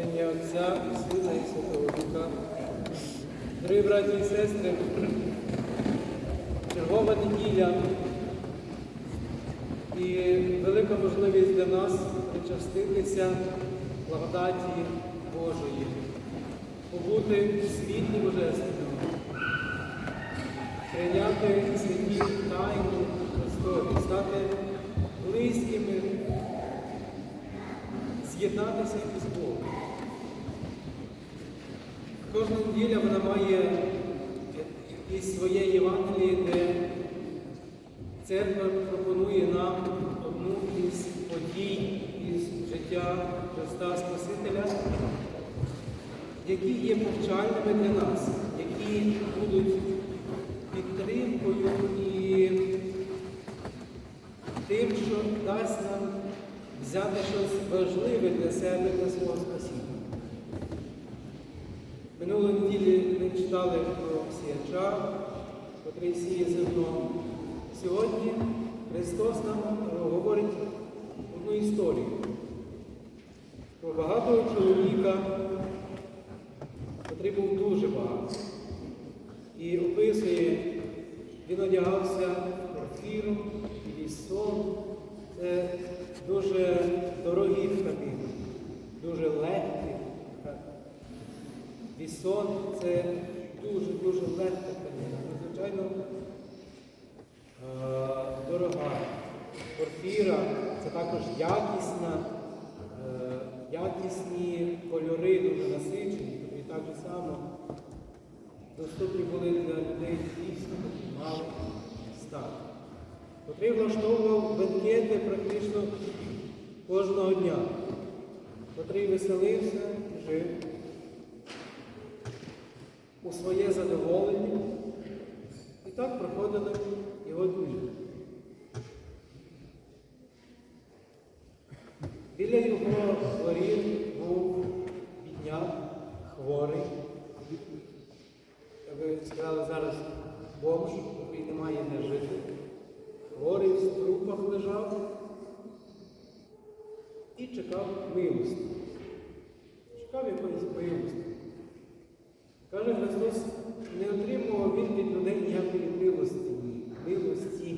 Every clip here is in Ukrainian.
Ім'я Отця і Сина і Святого Духа. Дорогі браті і сестри, чергова неділя і велика можливість для нас причаститися благодаті Божої, побути в світлі Божественному, прийняти святі тайну Христові, стати близькими, з'єднатися із Богом. Кожна неділя вона має якесь своє Євангеліє, де церква пропонує нам одну із подій із життя Христа Спасителя, які є повчальними для нас, які будуть підтримкою і тим, що дасть нам взяти щось важливе для себе, для свого спасіння. Минулої неділі ми читали про сіяча, котрий сіє зерно. Сьогодні Христос нам говорить одну історію про багатого чоловіка, котрий був дуже багатий. І описує, він одягався і сон. Це дуже дорогі тканини, дуже легкі. Вісон це дуже-дуже легка тканина, надзвичайно е, дорога. Порфіра це також якісна, е, якісні кольори, дуже насичені, тобі так же само доступні були для людей дійсно мали стати. Котрий влаштовував бенкети практично кожного дня, котрий веселився жив у своє задоволення. І так проходили його дні. Біля його дворів був бідняк, хворий. Як ви сказали зараз бомж, який не має де жити. Хворий в трупах лежав і чекав милості. Чекав якоїсь милості. Каже Христос, не отримував він від людей ніякої милості, милості.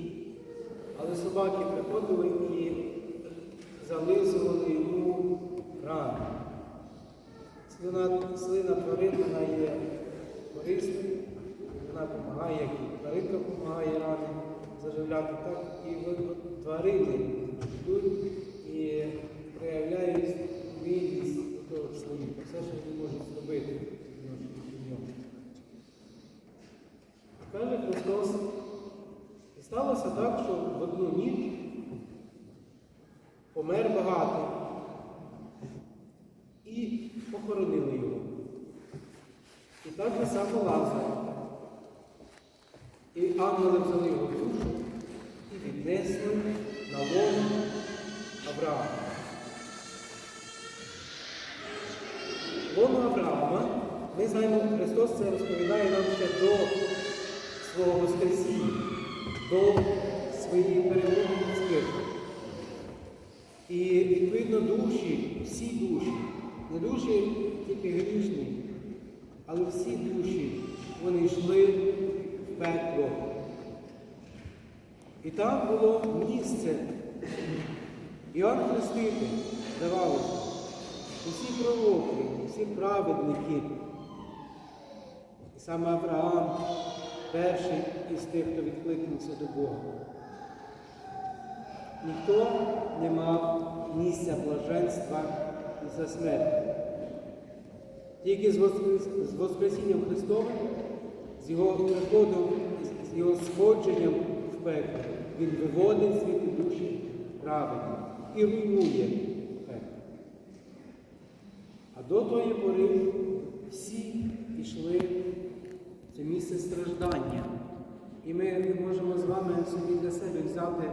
Собаки приходили і зализували йому рани. Слина, слина тварин вона є корисною, вона допомагає, як і тваринка допомагає рани заживляти, так і тварини йдуть і проявляють милість до того чоловіка. Все, що вони можуть зробити. Каже Христос, сталося так, що в одну ніч помер багатий і похоронили його. І так же само Лазар. І ангели взяли його душу і віднесли на лон Авраама. Лоно Авраама, ми знаємо, Христос це розповідає нам ще до свого Воскресіння, до своєї перемоги смертю. І відповідно душі, всі душі, не душі тільки грішні, але всі душі, вони йшли в пекло. І там було місце. Іоанн Хреститель, здавалося, усі пророки, усі праведники. І саме Авраам перший із тих, хто відкликнувся до Бога. Ніхто не мав місця блаженства за смертю. Тільки з Воскрес- з Воскресінням Христовим, з Його приходом, з Його сходженням в пекло, Він виводить світи душі праведні і руйнує пекло. А до тої пори всі пішли це місце страждання. І ми можемо з вами собі для себе взяти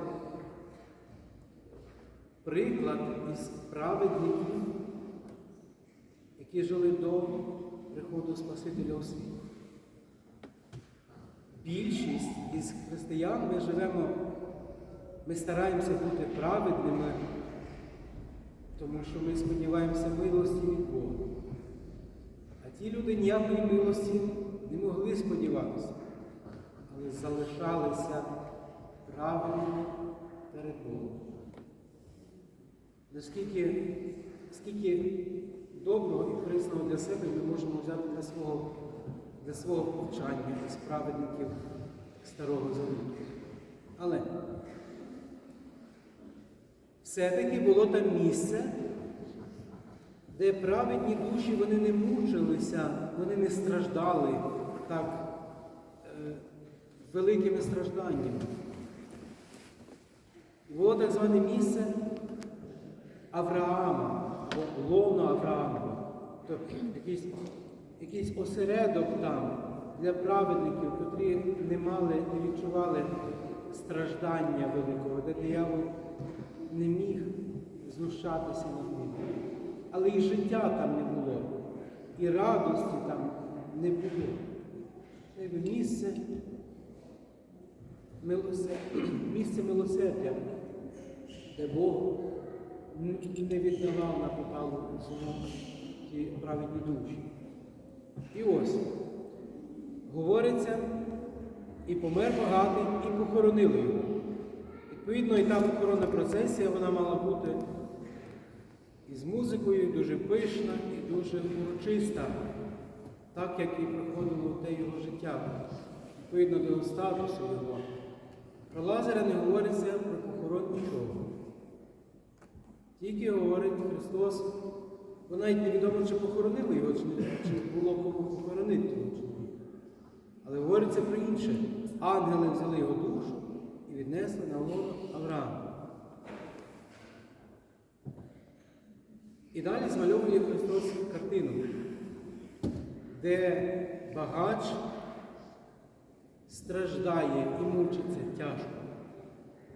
приклад із праведників, які жили до приходу Спасителя у світ. Більшість із християн ми живемо, ми стараємося бути праведними, тому що ми сподіваємося милості від Бога. А ті люди ніякої милості могли сподіватися, але залишалися правильними перед Богом. Наскільки скільки доброго і корисного для себе ми можемо взяти для свого, для свого повчання із праведників Старого Завіту. Але все-таки було там місце, де праведні душі вони не мучилися, вони не страждали так е, великими стражданнями. Було так зване місце Авраама, лоно Авраама, тобто якийсь, якийсь осередок там для праведників, котрі не мали, не відчували страждання великого, де диявол не міг знущатися над ними. Але і життя там не було, і радості там не було. Це місце, милосердя, місце милосердя, де Бог не віддавав на попалу цьому ті праведні душі. І ось говориться, і помер багатий, і похоронили його. Відповідно, і та похоронна процесія вона мала бути із музикою, дуже пишна і дуже урочиста, так як і проходило те його життя, відповідно до статусу його. Про Лазаря не говориться про похорон нічого. Тільки говорить Христос, бо навіть невідомо, чи похоронили його, чи, чи було кому похоронити того чоловіка. Але говориться про інше. Ангели взяли його душу і віднесли на лоно Авраама. І далі змальовує Христос картину, де багач страждає і мучиться тяжко.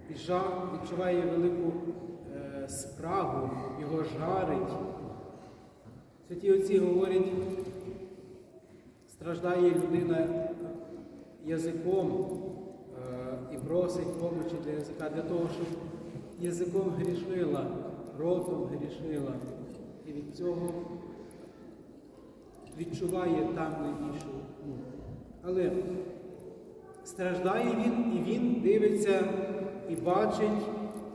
І жах відчуває велику е, спрагу, його жарить. Святі отці говорять, страждає людина язиком е, і просить помочі для язика, для того, щоб язиком грішила, ротом грішила. І від цього відчуває там найбільшу муку. Але страждає він, і він дивиться і бачить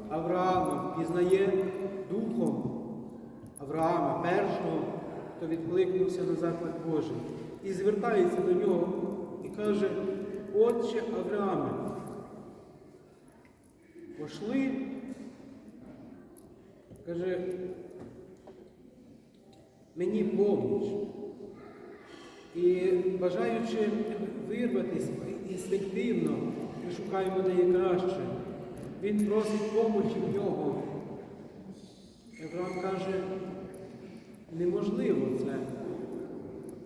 Авраама, пізнає духом Авраама, першого, хто відкликнувся на заклик Божий, і звертається до нього і каже, Отче Аврааме, пошли, каже, мені поміч. І бажаючи вирватися інстинктивно, ми шукаємо найкраще, він просить помочі в нього. Авраам каже, неможливо це,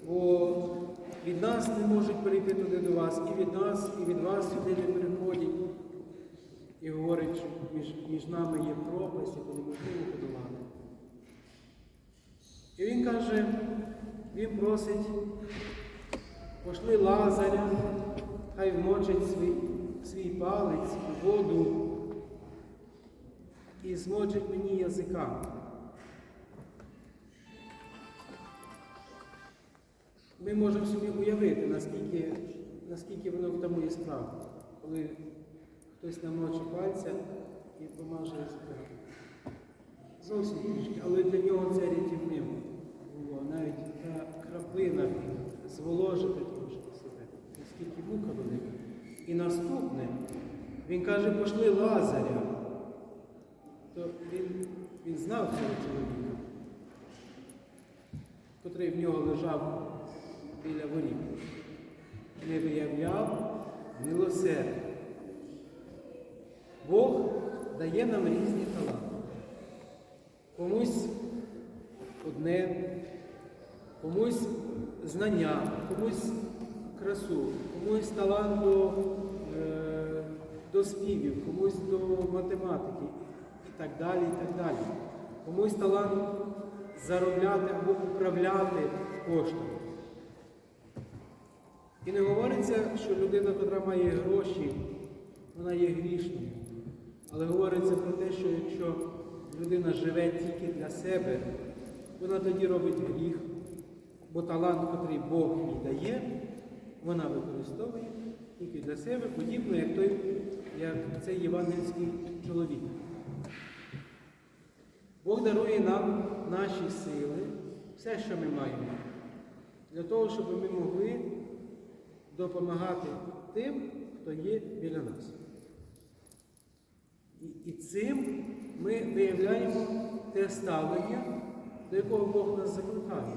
бо від нас не можуть перейти туди до вас, і від нас, і від вас сюди не переходять. І говорить, що між, між нами є пропасть, яку неможливо подолати. І він каже, він просить, пошли Лазаря, хай вмочить свій, свій палець у воду і змочить мені язика. Ми можемо собі уявити, наскільки, наскільки воно втамує справу, коли хтось намочить пальця і помаже язика. Зовсім трішки, але для нього це рятівним було. Навіть та краплина зволожити трошки себе, наскільки мука велика. І наступне, він каже, пошли Лазаря. То він, він знав цього чоловіка, котрий в нього лежав біля воріт. Не виявляв милосердя. Бог дає нам різні таланти. Комусь одне, комусь знання, комусь красу, комусь талант до, до співів, комусь до математики і так далі, і так далі. Комусь талант заробляти або управляти коштами. І не говориться, що людина, яка має гроші, вона є грішною. Але говориться про те, що якщо людина живе тільки для себе, вона тоді робить гріх, бо талант, який Бог їй дає, вона використовує тільки для себе, подібно як той, як цей євангельський чоловік. Бог дарує нам наші сили, все, що ми маємо, для того, щоб ми могли допомагати тим, хто є біля нас. І, і цим ми виявляємо те ставлення, до якого Бог нас закликає.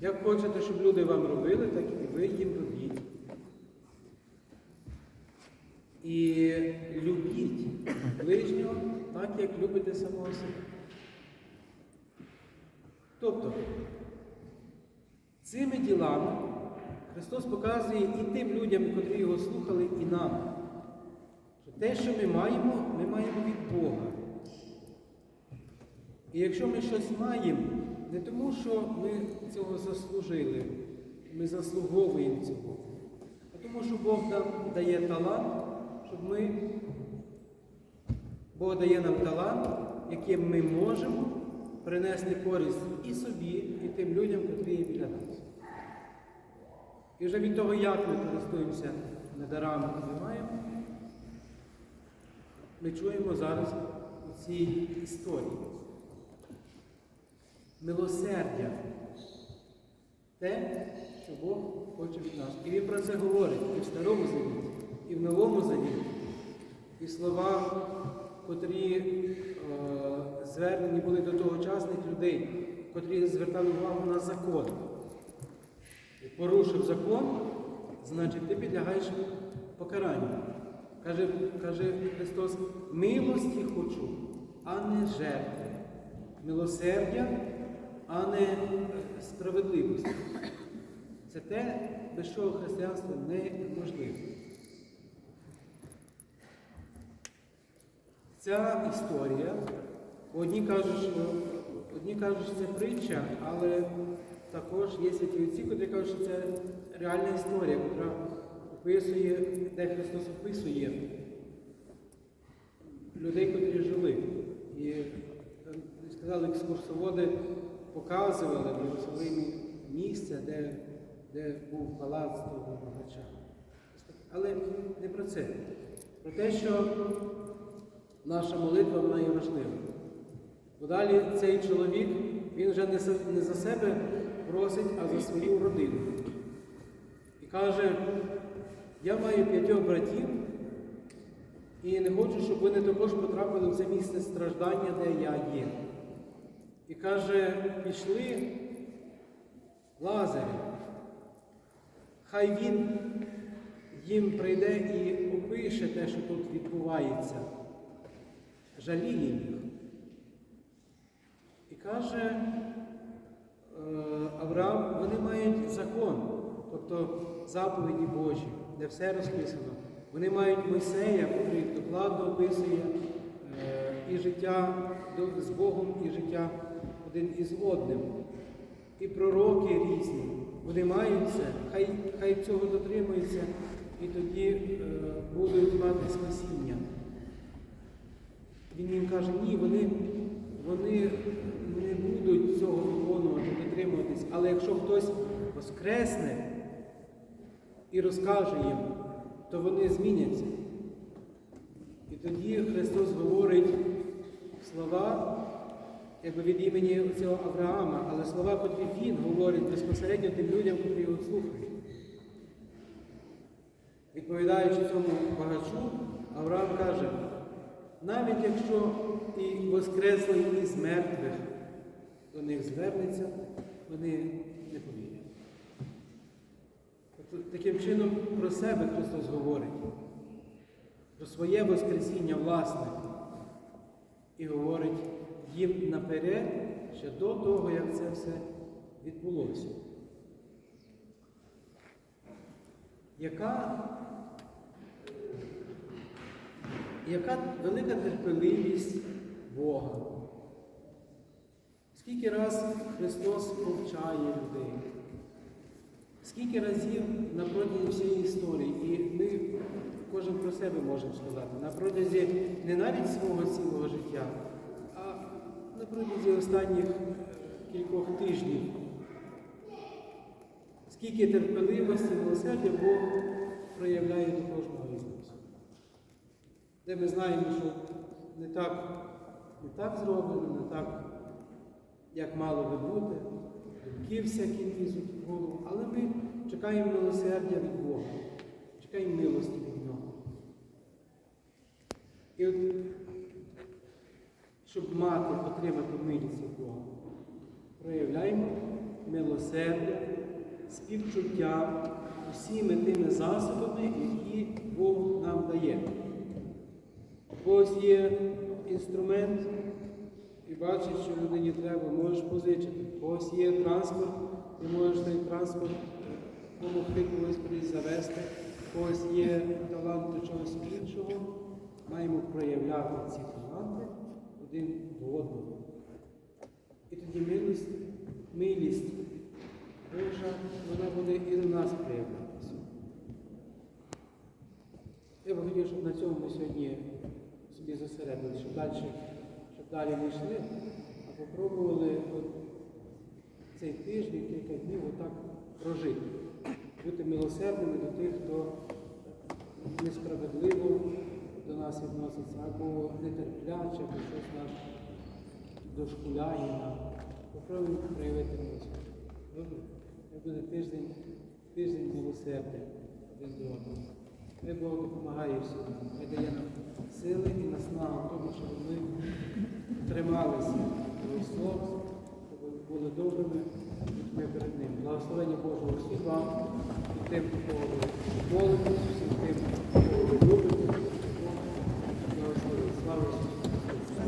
Як хочете, щоб люди вам робили, так і ви їм робіть. І любіть ближнього так, як любите самого себе. Тобто, цими ділами Христос показує і тим людям, котрі його слухали, і нам, що те, що ми маємо, ми маємо від Бога. І якщо ми щось маємо, не тому, що ми цього заслужили, ми заслуговуємо цього, а тому, що Бог нам дає талант, щоб ми, Бог дає нам талант, яким ми можемо принести користь і собі, і тим людям, які є біля нас. І вже від того, як ми користуємося не дарами, які ми маємо, ми чуємо зараз у цій історії. Милосердя те, що Бог хоче від нас. І він про це говорить і в Старому Завіті, і в Новому Завіті. І слова, котрі е, звернені були до тогочасних людей, котрі звертали увагу на закон. Порушив закон, значить ти підлягаєш покаранню. Каже, каже Христос, милості хочу, а не жертви. Милосердя, а не справедливості. Це те, без чого християнство неможливе. Ця історія, одні кажуть, що одні кажуть, що це притча, але також є святі отці, котрі кажуть, що це реальна історія, яка описує, де Христос описує людей, котрі жили. І сказали, екскурсоводи показували в Єрусалимі місце, де, де був палац того богача. Але не про це. Про те, що наша молитва вона є важлива. Бо далі цей чоловік, він вже не за, себе просить, а за свою родину. І каже, я маю п'ятьох братів, і не хочу, щоб вони також потрапили в це місце страждання, де я є. І каже, пішли Лазаря. Хай він їм прийде і опише те, що тут відбувається. Жаліє їх. І каже е, Авраам, вони мають закон, тобто заповіді Божі, де все розписано. Вони мають Мойсея, який докладно описує е, і життя з Богом, і життя один із одним. І пророки різні. Вони мають це, хай, хай цього дотримуються, і тоді е, будуть мати спасіння. Він їм каже, ні, вони, вони не будуть цього виконувати, дотримуватись. Але якщо хтось воскресне і розкаже їм, то вони зміняться. І тоді Христос говорить слова, якби від імені цього Авраама, але слова, котрі Він говорить безпосередньо тим людям, котрі його слухають. Відповідаючи цьому багачу, Авраам каже, навіть якщо і воскреслий із мертвих до них звернеться, вони не повірять. Тобто, таким чином про себе Христос говорить, про своє Воскресіння власне. І говорить їм наперед ще до того, як це все відбулося. Яка яка велика терпеливість Бога. Скільки раз Христос повчає людей, скільки разів на протязі всієї історії, і ми кожен про себе можемо сказати, на протязі не навіть свого цілого життя, а на протязі останніх кількох тижнів скільки терпеливості, милосердя Бог проявляє до кожного. Де ми знаємо, що не так, не так зроблено, не так, як мало би бути, думки всякі лізуть в голову, але ми чекаємо милосердя від Бога, чекаємо милості від Нього. І от, щоб мати, отримати милість від Бога, проявляємо милосердя, співчуття усіми тими засобами, які Бог нам дає. Когось є інструмент і бачить, що людині треба, можеш позичити. Когось є транспорт, ти можеш цей транспорт допомогти когось кудись завести. Когось є талант до чогось іншого. Маємо проявляти ці таланти один до одного. І тоді милість, милість Божа, вона буде і на нас проявлятися. Я б хотів, щоб на цьому ми сьогодні собі зосередили, щоб далі, щоб далі не йшли, а попробували от цей тиждень, кілька днів отак прожити. Бути милосердними до тих, хто несправедливо до нас відноситься, або нетерпляче, або щось нас дошкуляє нам. Попробуємо проявити милосердя. Це буде тиждень, тиждень милосердя один до одного. Хай Бог допомагає всім хай дає нам сили і наснагу тому, щоб ми трималися його слов, щоб були добрими людьми перед ним. Благословення Божого всіх вам і тим, кого ви молитесь, всім тим,